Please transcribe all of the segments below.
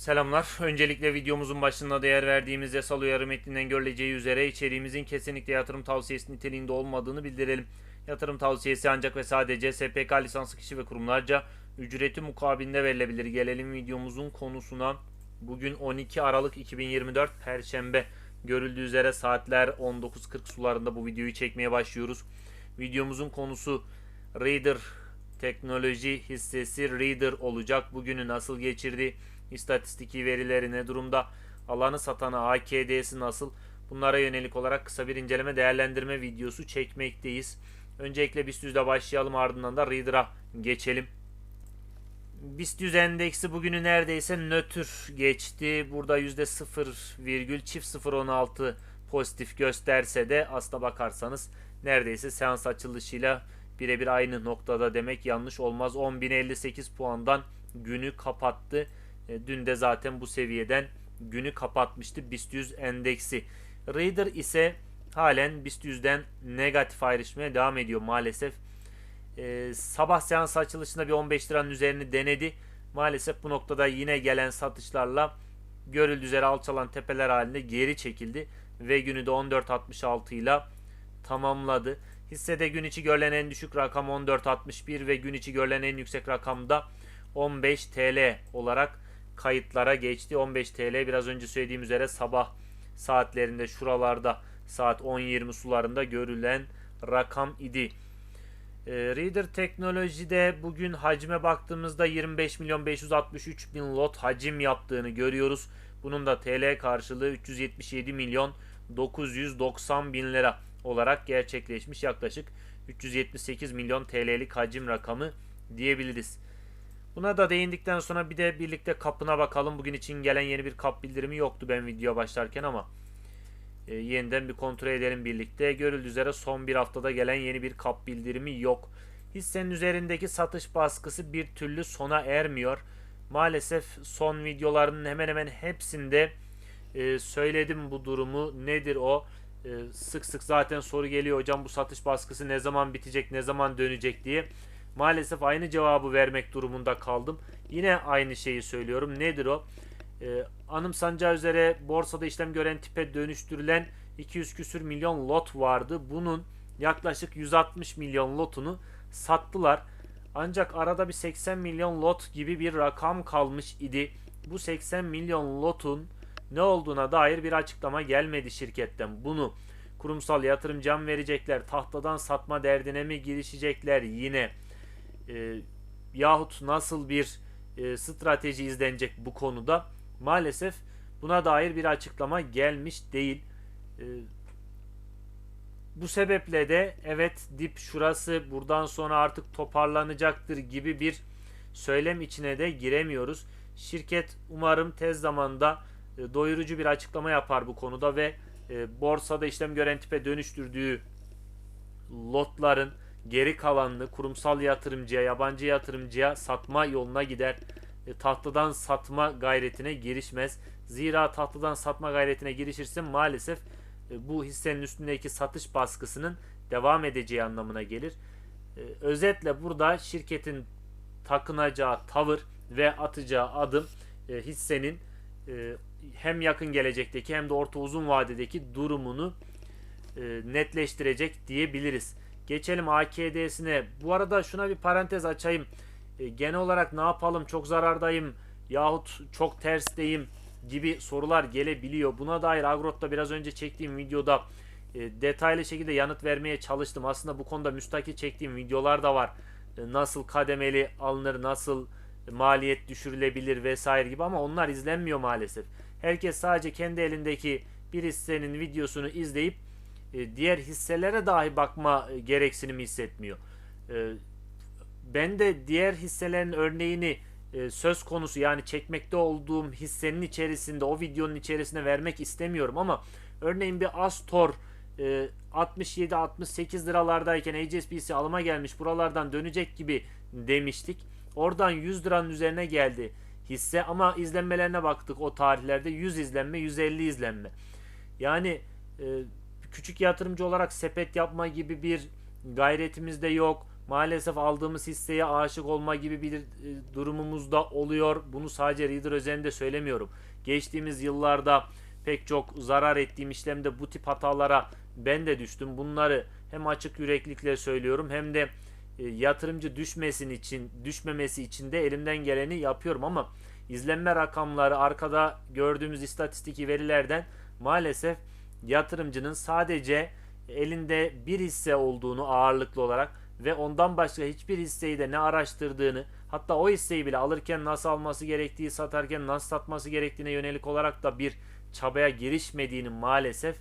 Selamlar. Öncelikle videomuzun başında değer verdiğimiz yasal uyarı metninden görüleceği üzere içeriğimizin kesinlikle yatırım tavsiyesi niteliğinde olmadığını bildirelim. Yatırım tavsiyesi ancak ve sadece SPK lisanslı kişi ve kurumlarca ücreti mukabilinde verilebilir. Gelelim videomuzun konusuna. Bugün 12 Aralık 2024 Perşembe. Görüldüğü üzere saatler 19.40 sularında bu videoyu çekmeye başlıyoruz. Videomuzun konusu Reader teknoloji hissesi Reader olacak. Bugünü nasıl geçirdi? İstatistiki verileri ne durumda? Alanı satana AKD'si nasıl? Bunlara yönelik olarak kısa bir inceleme değerlendirme videosu çekmekteyiz. Öncelikle BIST 100'le başlayalım ardından da Reader'a geçelim. BIST 100 endeksi bugünü neredeyse nötr geçti. Burada %0 virgül çift 0.16 pozitif gösterse de aslına bakarsanız neredeyse seans açılışıyla birebir aynı noktada demek yanlış olmaz. 10.058 puandan günü kapattı. E, Dün de zaten bu seviyeden günü kapatmıştı BIST 100 endeksi. Reader ise halen BIST 100'den negatif ayrışmaya devam ediyor maalesef. Ee, sabah seans açılışında bir 15 liranın üzerini denedi. Maalesef bu noktada yine gelen satışlarla görüldüğü üzere alçalan tepeler halinde geri çekildi ve günü de 14.66 ile tamamladı. Hissede gün içi görülen en düşük rakam 14.61 ve gün içi görülen en yüksek rakamda 15 TL olarak kayıtlara geçti. 15 TL biraz önce söylediğim üzere sabah saatlerinde şuralarda saat 10.20 sularında görülen rakam idi. Ee, Reader Teknoloji'de bugün hacme baktığımızda 25 milyon 563 bin lot hacim yaptığını görüyoruz. Bunun da TL karşılığı 377 milyon 990 bin lira olarak gerçekleşmiş yaklaşık 378 milyon TL'lik hacim rakamı diyebiliriz. Buna da değindikten sonra bir de birlikte kapına bakalım. Bugün için gelen yeni bir kap bildirimi yoktu ben video başlarken ama e, yeniden bir kontrol edelim birlikte. Görüldüğü üzere son bir haftada gelen yeni bir kap bildirimi yok. Hissenin üzerindeki satış baskısı bir türlü sona ermiyor. Maalesef son videoların hemen hemen hepsinde e, söyledim bu durumu. Nedir o? E, sık sık zaten soru geliyor hocam bu satış baskısı ne zaman bitecek, ne zaman dönecek diye. Maalesef aynı cevabı vermek durumunda kaldım. Yine aynı şeyi söylüyorum. Nedir o? Ee, anımsanacağı üzere borsada işlem gören tipe dönüştürülen 200 küsür milyon lot vardı. Bunun yaklaşık 160 milyon lotunu sattılar. Ancak arada bir 80 milyon lot gibi bir rakam kalmış idi. Bu 80 milyon lotun ne olduğuna dair bir açıklama gelmedi şirketten. Bunu kurumsal yatırımcıya mı verecekler? Tahtadan satma derdine mi girişecekler yine? E, yahut nasıl bir e, strateji izlenecek bu konuda maalesef buna dair bir açıklama gelmiş değil. E, bu sebeple de evet dip şurası buradan sonra artık toparlanacaktır gibi bir söylem içine de giremiyoruz. Şirket umarım tez zamanda e, doyurucu bir açıklama yapar bu konuda ve e, borsada işlem gören tipe dönüştürdüğü lotların geri kalanını kurumsal yatırımcıya, yabancı yatırımcıya satma yoluna gider. E, tahtadan satma gayretine girişmez. Zira tahtadan satma gayretine girişirse maalesef e, bu hissenin üstündeki satış baskısının devam edeceği anlamına gelir. E, özetle burada şirketin takınacağı tavır ve atacağı adım e, hissenin hem yakın gelecekteki hem de orta uzun vadedeki durumunu netleştirecek diyebiliriz. Geçelim AKD'sine. Bu arada şuna bir parantez açayım. E, genel olarak ne yapalım? Çok zarardayım yahut çok tersteyim gibi sorular gelebiliyor. Buna dair Agrot'ta biraz önce çektiğim videoda e, detaylı şekilde yanıt vermeye çalıştım. Aslında bu konuda müstakil çektiğim videolar da var. E, nasıl kademeli alınır, nasıl maliyet düşürülebilir vesaire gibi ama onlar izlenmiyor maalesef. Herkes sadece kendi elindeki bir hissenin videosunu izleyip e, diğer hisselere dahi bakma e, gereksinimi hissetmiyor. E, ben de diğer hisselerin örneğini söz konusu yani çekmekte olduğum hissenin içerisinde o videonun içerisine vermek istemiyorum ama örneğin bir Astor 67-68 liralardayken HSBC alıma gelmiş buralardan dönecek gibi demiştik. Oradan 100 liranın üzerine geldi hisse ama izlenmelerine baktık o tarihlerde 100 izlenme 150 izlenme. Yani küçük yatırımcı olarak sepet yapma gibi bir gayretimiz de yok. maalesef aldığımız hisseye aşık olma gibi bir e, durumumuz da oluyor. Bunu sadece Reader özelinde söylemiyorum. Geçtiğimiz yıllarda pek çok zarar ettiğim işlemde bu tip hatalara ben de düştüm. Bunları hem açık yüreklikle söylüyorum hem de e, yatırımcı düşmesin için düşmemesi için de elimden geleni yapıyorum ama izlenme rakamları arkada gördüğümüz istatistik verilerden maalesef yatırımcının sadece elinde bir hisse olduğunu ağırlıklı olarak ve ondan başka hiçbir hisseyi de ne araştırdığını hatta o hisseyi bile alırken nasıl alması gerektiği satarken nasıl satması gerektiğine yönelik olarak da bir çabaya girişmediğini maalesef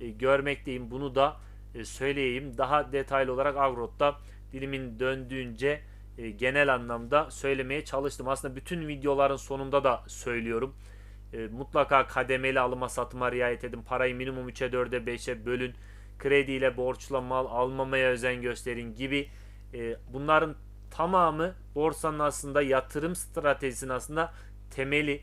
e, görmekteyim. Bunu da e, söyleyeyim. Daha detaylı olarak Agrot'ta dilimin döndüğünce e, genel anlamda söylemeye çalıştım. Aslında bütün videoların sonunda da söylüyorum. E, mutlaka kademeli alıma satıma riayet edin. Parayı minimum 3'e 4'e 5'e bölün. Krediyle borçla mal almamaya özen gösterin gibi. E, bunların tamamı borsanın aslında yatırım stratejisinin aslında temeli.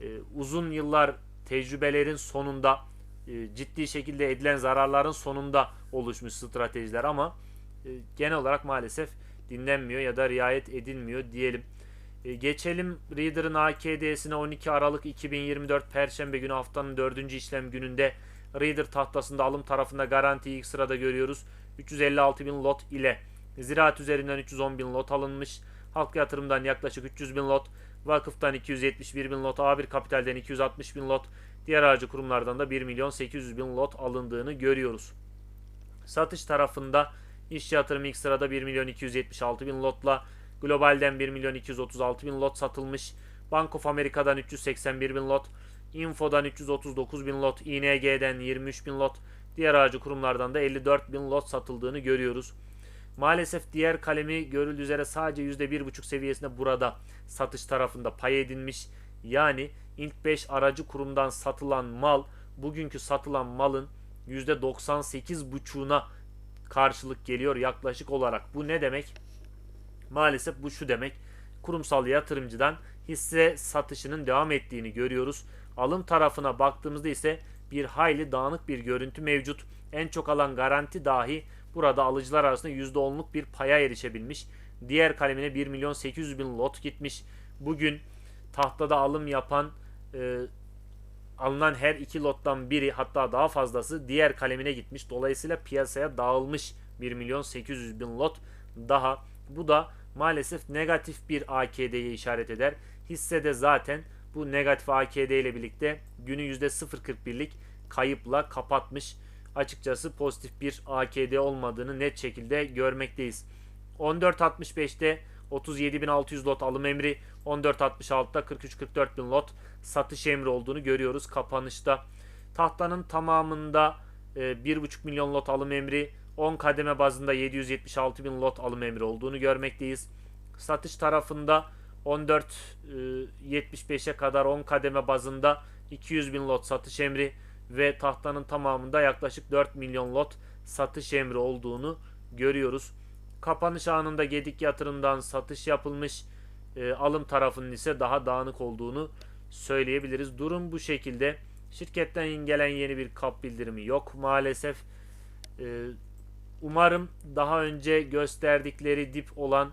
E, uzun yıllar tecrübelerin sonunda e, ciddi şekilde edilen zararların sonunda oluşmuş stratejiler ama e, genel olarak maalesef dinlenmiyor ya da riayet edilmiyor diyelim. E, geçelim Reader'ın AKD'sine 12 Aralık 2024 Perşembe günü haftanın 4. işlem gününde Reader tahtasında alım tarafında garantiyi ilk sırada görüyoruz. 356 bin lot ile ziraat üzerinden 310 bin lot alınmış. Halk yatırımdan yaklaşık 300 bin lot, vakıftan 271 bin lot, A1 kapitalden 260 bin lot, diğer aracı kurumlardan da 1 milyon 800 bin lot alındığını görüyoruz. Satış tarafında iş yatırım ilk sırada 1 milyon 276 bin lotla, globalden 1 milyon 236 bin lot satılmış. Bank of Amerika'dan 381 bin lot, Info'dan 339 bin lot, ING'den 23 bin lot, diğer aracı kurumlardan da 54 bin lot satıldığını görüyoruz. Maalesef diğer kalemi görüldüğü üzere sadece %1,5 seviyesinde burada satış tarafında pay edinmiş. Yani ilk 5 aracı kurumdan satılan mal bugünkü satılan malın %98,5'una karşılık geliyor yaklaşık olarak. Bu ne demek? Maalesef bu şu demek. Kurumsal yatırımcıdan hisse satışının devam ettiğini görüyoruz. Alım tarafına baktığımızda ise bir hayli dağınık bir görüntü mevcut. En çok alan garanti dahi burada alıcılar arasında %10'luk bir paya erişebilmiş. Diğer kalemine 1 milyon 800 bin lot gitmiş. Bugün tahtada alım yapan e, alınan her iki lottan biri hatta daha fazlası diğer kalemine gitmiş. Dolayısıyla piyasaya dağılmış 1 milyon 800 bin lot daha. Bu da maalesef negatif bir AKD'ye işaret eder. Hissede zaten bu negatif AKD ile birlikte günü %0.41'lik kayıpla kapatmış. Açıkçası pozitif bir AKD olmadığını net şekilde görmekteyiz. 14.65'te 37.600 lot alım emri, 14.66'da 43-44 bin lot satış emri olduğunu görüyoruz kapanışta. Tahtanın tamamında e, 1.5 milyon lot alım emri, 10 kademe bazında 776 bin lot alım emri olduğunu görmekteyiz. Satış tarafında 14.75'e kadar 10 kademe bazında 200 bin lot satış emri ve tahtanın tamamında yaklaşık 4 milyon lot satış emri olduğunu görüyoruz. Kapanış anında Gedik yatırımdan satış yapılmış. E, alım tarafının ise daha dağınık olduğunu söyleyebiliriz. Durum bu şekilde. Şirketten gelen yeni bir kap bildirimi yok maalesef. E, umarım daha önce gösterdikleri dip olan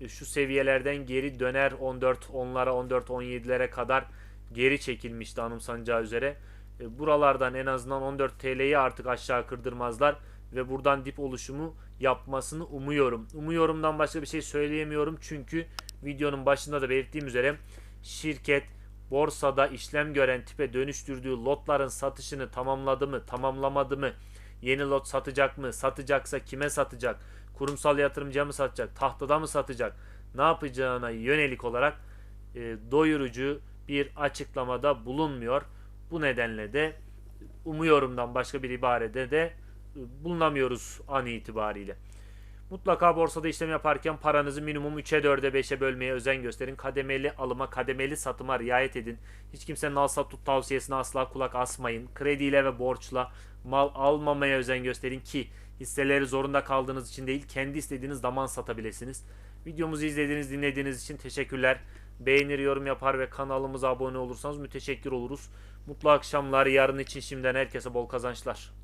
e, şu seviyelerden geri döner 14 10'lara 14 17'lere kadar geri çekilmişti anımsanacağı üzere. E, buralardan en azından 14 TL'yi artık aşağı kırdırmazlar ve buradan dip oluşumu yapmasını umuyorum. Umuyorumdan başka bir şey söyleyemiyorum çünkü videonun başında da belirttiğim üzere şirket borsada işlem gören tipe dönüştürdüğü lotların satışını tamamladı mı, tamamlamadı mı, yeni lot satacak mı, satacaksa kime satacak, kurumsal yatırımcıya mı satacak, tahtada mı satacak, ne yapacağına yönelik olarak e, doyurucu bir açıklamada bulunmuyor. Bu nedenle de umuyorumdan başka bir ibarede de bulunamıyoruz an itibariyle. Mutlaka borsada işlem yaparken paranızı minimum 3'e 4'e 5'e bölmeye özen gösterin. Kademeli alıma, kademeli satıma riayet edin. Hiç kimsenin al sat tut tavsiyesine asla kulak asmayın. Krediyle ve borçla mal almamaya özen gösterin ki hisseleri zorunda kaldığınız için değil kendi istediğiniz zaman satabilirsiniz. Videomuzu izlediğiniz, dinlediğiniz için teşekkürler. Beğenir, yorum yapar ve kanalımıza abone olursanız müteşekkir oluruz. Mutlu akşamlar. Yarın için şimdiden herkese bol kazançlar.